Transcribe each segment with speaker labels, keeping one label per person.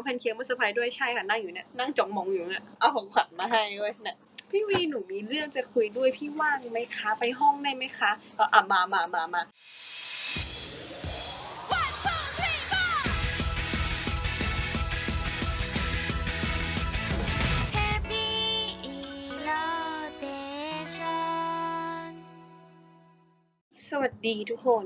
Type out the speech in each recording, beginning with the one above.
Speaker 1: องแพนเค้กมาเซอร์ไพรส์ด้วยใช่ค่ะนั่งอยู่เนี่ยนั่งจ้องมองอยู่เนี่ยเอาของขวัญมาให้เว้ยเนี่ยพี่วีหนูมีเรื่องจะคุยด้วยพี่ว่างไหมคะ ไปห้องได้ไหมคะเอออะมามามามา สวัสดีทุกคน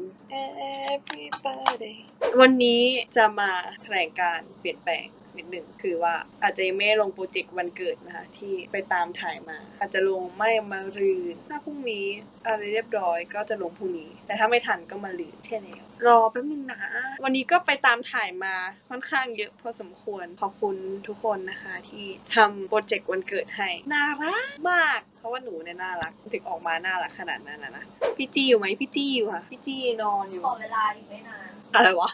Speaker 1: everybody วันนี้จะมาแถลงการเปลี่ยนแปลงนิดหนึ่งคือว่าอาจจะยังไม่ได้ลงโปรเจกต์วันเกิดนะคะ ที่ไปตามถ่ายมา อาจจะลงไม่มารืนถ้าพรุ่งนี้อะไรเรียบร้อยก็จะลงพรุ่งนี้ แต่ถ้าไม่ทันก็มาลืนแค่นี้รอแป๊บนึงนะ วันนี้ก็ไปตามถ่ายมาค่อนข้างเยอะพอสมควรขอบคุณทุกคนนะคะที่ทำโปรเจกต์วันเกิดให้น่ารักมากเพ ราะว่าหนูเนี่ยน่ารักถึงออกมาน่ารักขนาดนั้นนะนะพี่จี้อยู่ไหมพี่จี้อยู่ค่ะพี่จี้นอนอยู่
Speaker 2: ขอเวลาอีกไม่นาน
Speaker 1: อะไรวะ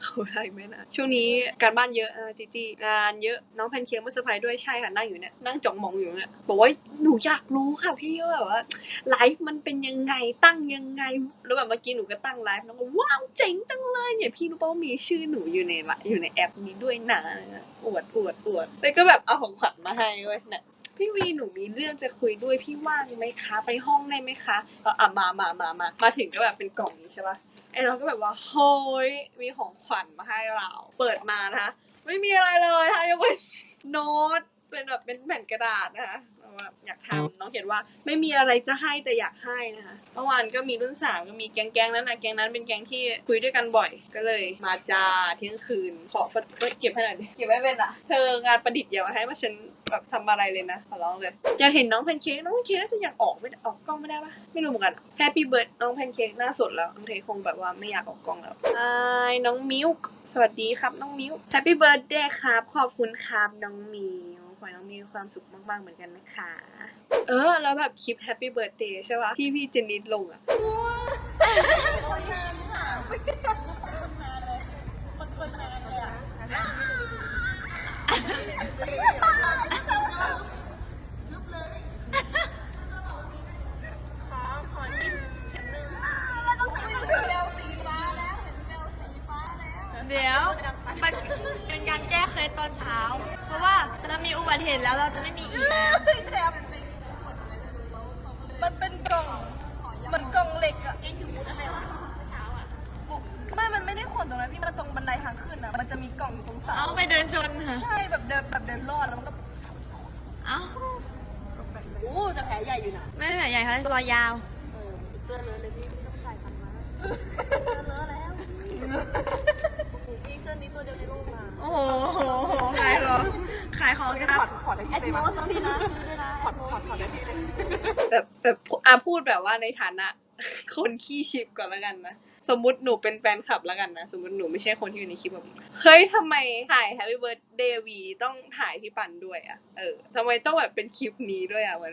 Speaker 1: เขาอะไรไม่นะช่วงนี้การบ้านเยอะนะจีจี้งานเยอะน้องแพนเค้กมาเซอร์ไพรส์ด้วยใช่ค่ะนั่งอยู่เนี่ยนั่งจ้องมองอยู่เนี่ยบอกว่าหนูอยากรู้ค่ะพี่ว่าแบบว่าไลฟ์มันเป็นยังไงตั้งยังไงแล้วแบบเมื่อกี้หนูก็ตั้งไลฟ์น้องก็ว้าวเจ๋งจังเลยเนี่ยพี่รู้ป่าว่ามีชื่อหนูอยู่ในละอยู่ในแอปนี้ด้วยนะอวดอวดอวดแล้วก็แบบเอาของขวัญมาให้เว้ยเนี่ย พี่วีหนูมีเรื่องจะคุยด้วยพี่ว่างไหมคะ ไปห้องได้ไหมคะก็ออะมามามามามาถึงก็แบบเป็นกล่องนี้ใช่ปะไอเราก็แบบว่าโฮ้ยมีของขวัญมาให้เรา เปิดมานะคะไม่มีอะไรเลยนะคะยกเว้นโน้ตเป็นแบบเป็นแผ่นกระดาษนะคะ ว่าอยากทำน้องเขียนว่าไม่มีอะไรจะให้แต่อยากให้นะคะเมื่อวานก็มีรุ่นสามก็มีแก๊งแก๊งๆนั้นนะแก๊งนั้นเป็นแก๊งที่คุยด้วยกันบ่อย ก็เลยมาจ้าเที่ยงคืนขอเก็บให้หน่อยดิเก็บไม่เป็นอะเธองานประดิษฐ์อย่ามาให้มาฉันแบบทำอะไรเลยนะขอร้องเลยอยากเห็นน้องแพนเค้กน้องแพนเค้กน่าจะอยากออกไม่ได้ออกกล้องไม่ได้ปะไม่รู้เหมือนกันแฮปปี้เบิร์ดน้องแพนเค้กหน้าสดแล้วน้องเทคงแบบว่าไม่อยากออกกล้องแล้วไอ้น้องมิวสวัสดีครับน้องมิวแฮปปี้เบิร์ดเดย์ครับขอบคุณครับน้องมิวข อให้น้องมิวมีความสุขมากๆเหมือนกันนะคะ เออ แล้วแบบคลิปแฮปปี้เบิร์ดเดย์ใช่ปะที่พี่เจนนิดลงอะ
Speaker 2: เคล็ดตอนเช้า เพราะว่าเรามีอุบัติเหตุแล้วเราจะไม่มีอีกแล้ว
Speaker 3: มันเป็นกล่องเหมือนกล่องเหล็กอะไม่ มันไม่ได้ขนตรงนั้นพี่มันตรงบันไดทางขึ้นอะมันจะมีกล่องอยู่ตรงเสา
Speaker 2: เอาไปเดินชนค่ะ
Speaker 3: ใช่แบบเดินแบบเดินรอดแล้วมันก็
Speaker 2: เอ้า
Speaker 3: โอ้แต่แผลใหญ่อยู่นะ
Speaker 2: ไม่แผลใหญ่ค่ะรอยยาว
Speaker 3: เสื้อเลอะเลยพี่ต้องใส่พันมาเสื้อเลอะแล้วพี่เสื้อนี้ตัวเดียวในโลกมา
Speaker 2: โอ้โห ขายของครับ
Speaker 3: ถอดถอดได้พี่ไปมั้ยต้องพี่นะซื้อด้นะถอดถอดถอดได้พี่เลย
Speaker 1: แบบแบบอะพูดแบบว่าในฐานะ คนขี้ชิปก่อนแล้วกันนะสมมติหนูเป็นแฟนคลับแล้วกันนะ สมมติหนูไม่ใช่คนที่อยู่ในคลิปแบบเฮ้ยทำไมถ่าย Happy Birthday วีต้องถ่ายพี่ปันด้วยอะเออทำไมต้องแบบเป็นคลิปนี้ด้วยอะเหมือน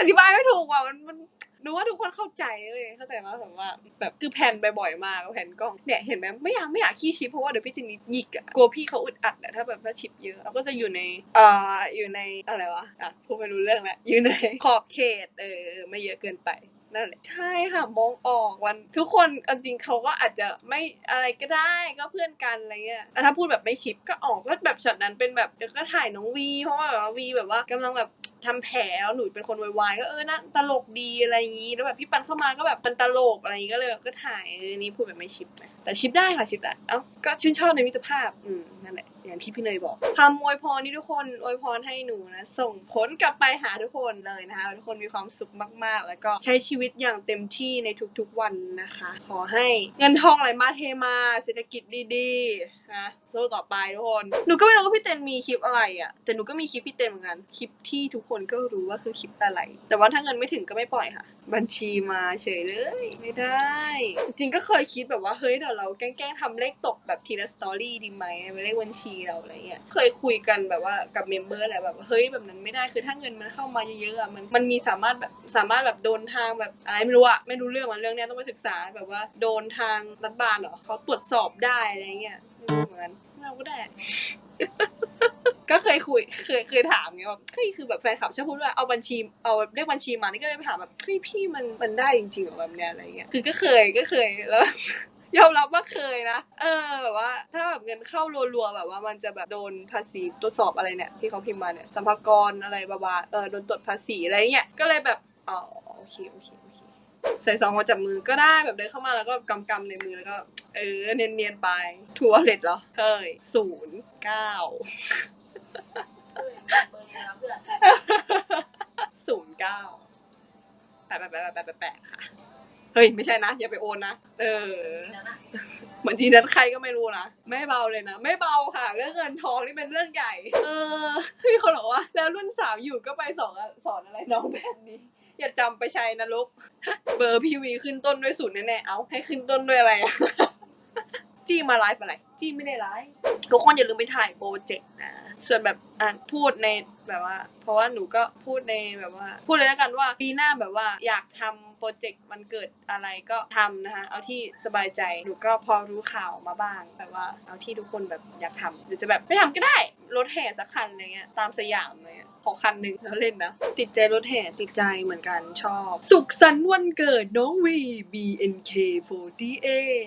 Speaker 1: อธิบายไม่ถูกว่ะมันมัน หนูว่าทุกคนเข้าใจเลยเข้าใจว่าแบบว่า แบบคือแผ่นไปบ่อยมากแผ่นกล้องเนี่ยเห็นไหมไม่อยากไม่อยากขี้ชิปเพราะว่าเดี๋ยวพี่จินนิดหยิกอะกลัวพี่เขาอึดอัดอะถ้าแบบถ้าชิปเยอะเราก็จะอยู่ในเอ่ออยู่ในอะไรวะอะพูดไม่รู้เรื่องแล้วอยู่ในขอบเขตเออไม่เยอะเกินไปนั่นแหละใช่ค่ะมองออกวัน ทุกคนจริงเขาก็อาจจะไม่อะไรก็ได้ก็เพื่อนกันอะไรเงี้ยแต่ถ้าพูดแบบไม่ชิปก็ออกก็แบบช็อตนั้นเป็นแบบเดี๋ยวก็ถ่ายน้องวี เพราะว่าแบบวีแบบว่ากำลังแบบ ทำแผลแล้วหนูเป็นคนวายๆก็เออน่าตลกดีอะไรอย่างงี้แล้วแบบพี่ปันเข้ามาก็แบบมันตลกอะไรอย่างงี้ก็เลยก็ถ่ายนี่พูดแบบไม่ชิปนะแต่ชิปได้ค่ะชิปได้เอ้าก็ชื่นชอบในมิตรภาพอืมนั่นแหละอย่างที่พี่เนยบอกคำอวยพรนี่ทุกคนอวยพรให้หนูนะส่งผลกลับไปหาทุกคนเลยนะคะทุกคนมีความสุขมากๆ แล้วก็ใช้ชีวิตอย่างเต็มที่ในทุกๆวันนะคะ ขอให้เงินทองไหลมาเทมาเศรษฐกิจดีๆ นะสู้ต่อไปทุกคน หนูก็ไม่รู้ว่าพี่เต้นมีคลิปอะไรอะ แต่หนูก็มีคลิปพี่เต้นเหมือนกัน คลิปที่ทุกคนก็รู้ว่าคือคลิปอะไร แต่ว่าถ้าเงินไม่ถึงก็ไม่ปล่อยค่ะ บัญชีมาเฉยเลย ไม่ได้ จริงก็เคยคิดแบบว่าเฮ้ยเดี๋ยวเราแกล้งๆทำเลขตกแบบทีละสตอรี่ดีไหมเป็นเลขบัญชีเราอะไรเงี้ย เคยคุยกันแบบว่ากับเมมเบอร์แหละแบบเฮ้ยแบบนั้นไม่ได้ คือถ้าเงินมันเข้ามาเยอะๆอะมันมันมีสามารถแบบสามารถแบบโดนทางแบบอะไรไม่รู้อะไม่รู้เรื่องมันเรื่องเนี้ยต้องไปศึกษาแบบว่าโดนทางรัฐบาลเหรอเขาตรวจสอบได้อะไรเงี้ย ไม่รู้เหมือนกันเราก็ได้ ก็เคยคุย เคยเคยถามไงว่าเฮ้ยคือแบบแฟนคลับชอบพูดว่าเอาบัญชีเอาเลขบัญชีมานี่ก็เลยไปถามแบบเฮ้ยพี่มันมันได้จริงๆเหรอแบบเนี้ยอะไรเงี้ยคือก็เคยก็เคยแล้ว ยอมรับว่าเคยนะ เออแบบว่า ถ้าแบบเงินเข้ารัวๆแบบว่ามันจะแบบโดนภาษีตรวจสอบอะไรเนี่ยที่เขาพิมพ์มาเนี่ยสัมภากรอะไรบาบาเออโดนตรวจภาษีอะไรเงี้ยก็เลยแบบอ๋อโอเคโอเคโอเค ใส่ซองมาจับมือก็ได้แบบเดินเข้ามาแล้วก็กำกำในมือแล้วก็ เออ เนียนๆไปทัวร์เลตเหรอเฮ้ยศูนย์เก้าศูนย์เก้าแปะแปะแปะแปะแปะแปะค่ะ เฮ้ย ไม่ใช่นะ อย่าไปโอนนะ เออเหมือนทีนั้นใครก็ไม่รู้นะ ไม่เบาเลยนะ ไม่เบาค่ะ เรื่องเงินทองนี่เป็นเรื่องใหญ่ เออพี่คนบอกว่า แล้วรุ่นสามอยู่ก็ไปสอนสอนอะไรน้องแบบนี้ อย่าจำไปใช้นะลูก เบอร์พี่วีขึ้นต้นด้วยศูนย์แน่ๆ เอาให้ขึ้นต้นด้วยอะไรอะจี้มาไลฟ์อะไร จี้ไม่ได้ไลฟ์ทุกคนอย่าลืมไปถ่ายโปรเจกต์นะ ส่วนแบบอะพูดในแบบว่า เพราะว่าหนูก็พูดในแบบว่า พูดเลยแล้วกันว่าปีหน้าแบบว่าอยากทำโปรเจกต์มันเกิดอะไรก็ทำนะคะเอาที่สบายใจหนูก็พอรู้ข่าวมาบ้างแบบว่าเอาที่ทุกคนแบบอยากทำหรือจะแบบไม่ทำก็ได้รถแห่สักคันอะไรเงี้ยตามสยามเลยอะขอคันหนึ่งแล้วเล่นนะติดใจรถแห่ติดใจเหมือนกันชอบ สุขสันต์วันเกิดน้องวี BNK48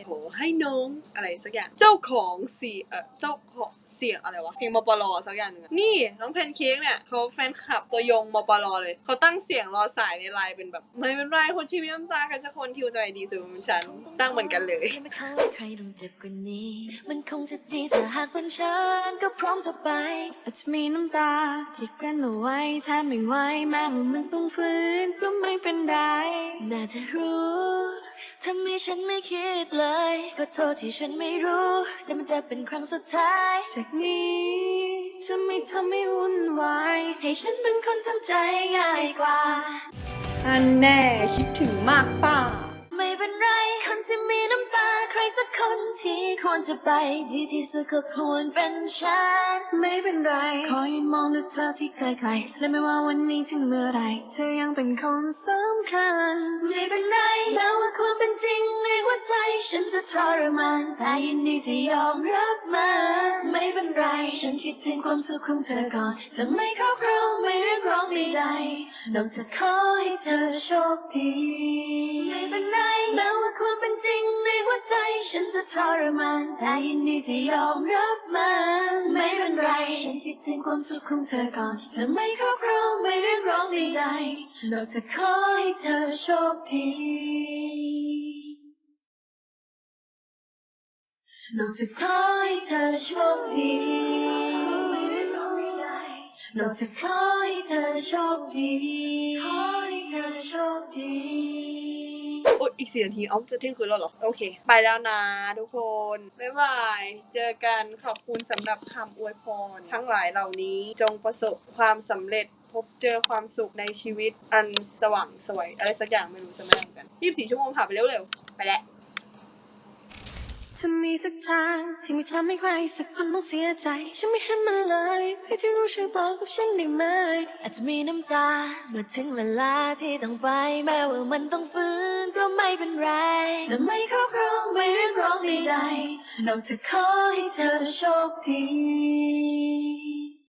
Speaker 1: ขอให้น้องอะไรสักอย่างเจ้าของของเสียเออเจ้าของเสียงอะไรวะเพลงมปลสักอย่างหนึงอะนี่น้องแพนเค้กเนี่ยเขาแฟนคลับตัวยงมปลเลยเขาตั้งเสียงรอสายในไลน์เป็นแบบไม่เป็นไรคนชีวิตน้ำตาใครสักคนที่หัวใจดีสุดเป็นฉันตั้งเหมือนกันเลย
Speaker 4: ไม่เข้าให้ใครต้องเจ็บกว่านี้ มันคงจะดีถ้าหากเป็นฉันก็พร้อมจะไป อาจจะมีน้ำตาที่กลั้นเอาไว้ถ้าไม่ไหวแม้ว่ามันต้องฟื้นก็ไม่เป็นไร น่าจะรู้ทำไมฉันไม่คิดเลย ก็โทษที่ฉันไม่รู้และมันจะเป็นครั้งสุดท้ายจากนี้จะไม่ทำให้วุ่นวายให้ฉันเป็นคนทำใจง่ายกว่า
Speaker 1: อันแน่คิดถึงมากป่า
Speaker 4: ไม่เป็นไรคนที่มีน้ำตาใคร สักคนที่ควรจะไป ดีที่สุดก็ควรเป็นฉัน ไม่เป็นไรขอยืนมองดูเธอที่ไกลๆ และไม่ว่าวันนี้ถึงเมื่อไหรเธอยังเป็นคนสำคัญ ไม่เป็นไรแม้ว่าความเป็นจริงในหัวใจ ฉันจะทรมาน แต่ยินดีที่ยอมรับมันไม่เป็นไร ฉันคิดถึงความสุขของเธอก่อน จะไม่ครอบครองไม่เรียกร้องใดๆนอกจากขอให้เธอโชคดี ไม่เป็นไรแม้ว่า ความเป็นจริงในหัวใจฉันจะทรมานแต่ยินดีที่ยอมรับมันไม่เป็นไร ฉันคิดถึงความสุขของเธอก่อนจะไม่ครอบครองไม่เรียกร้องใดๆนอกจากขอให้เธอโชคดีนอกจากขอให้เธอโชคดีนอกจากขอให้เธอโชคดีขอให้เธอโชคดี
Speaker 1: อ๊ยอีกสี่นาทีเอ้าจะเที่ยงคืนแล้วเหรอ โอเค ไปแล้วนะทุกคน บ๊ายบาย เจอกันขอบคุณสำหรับคำอวยพร ทั้งหลายเหล่านี้จงประสบความสำเร็จพบเจอความสุขในชีวิตอันสว่างสวย อะไรสักอย่างไม่รู้จะไม่ได้เหมือนกัน24ชั่วโมงผ่านไปเร็วๆ ไปแล้ว
Speaker 4: ถ้ามีสักทางที่ไม่ทำให้ใครสักคนต้องเสียใจ ฉันไม่เห็นมันเลย ใครที่รู้ช่วยบอกกับฉันได้ไหม อาจจะมีน้ำตาเมื่อถึงเวลาที่ต้องไป แม้ว่ามันต้องฟื้นก็ไม่เป็นไร จะไม่ครอบครองไม่เรียกร้องใดๆนอกจากขอให้เธอโชคดี